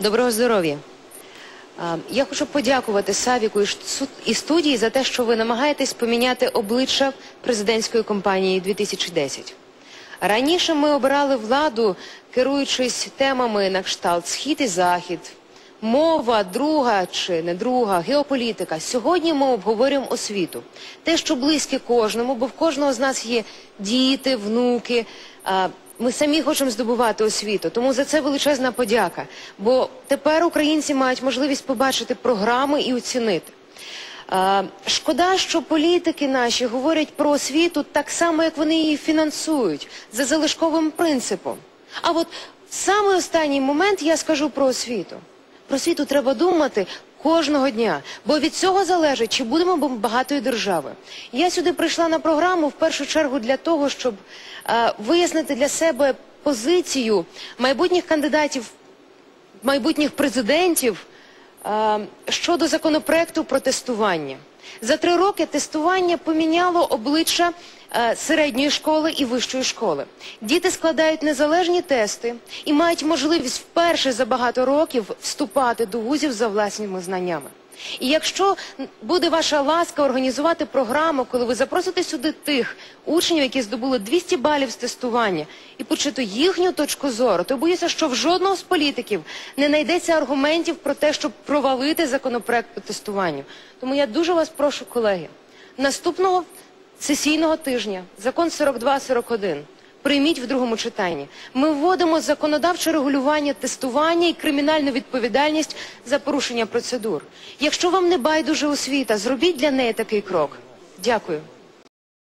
Доброго здоров'я. Я хочу подякувати Савіку і студії за те, що ви намагаєтесь поміняти обличчя президентської кампанії 2010. Раніше ми обирали владу, керуючись темами на кшталт Схід і Захід, мова, друга чи не друга, геополітика. Сьогодні ми обговорюємо освіту. Те, що близьке кожному, бо в кожного з нас є діти, внуки. Ми самі хочемо здобувати освіту, тому за це величезна подяка. Бо тепер українці мають можливість побачити програми і оцінити. Шкода, що політики наші говорять про освіту так само, як вони її фінансують, за залишковим принципом. А от в самий останній момент я скажу про освіту. Про світу треба думати кожного дня, бо від цього залежить, чи будемо багатою державою. Я сюди прийшла на програму в першу чергу для того, щоб е, вияснити для себе позицію майбутніх кандидатів майбутніх президентів щодо законопроекту про тестування. За три роки тестування поміняло обличчя е, середньої школи і вищої школи. Діти складають незалежні тести і мають можливість вперше за багато років вступати до вузів за власними знаннями. І якщо буде ваша ласка організувати програму, коли ви запросите сюди тих учнів, які здобули 200 балів з тестування, і почути їхню точку зору, то боюся, що в жодного з політиків не знайдеться аргументів про те, щоб провалити законопроект по тестуванню. Тому я дуже вас прошу, колеги, наступного сесійного тижня закон 42-41 прийміть в другому читанні. Ми вводимо законодавче регулювання тестування і кримінальну відповідальність за порушення процедур. Якщо вам не байдуже освіта, зробіть для неї такий крок. Дякую.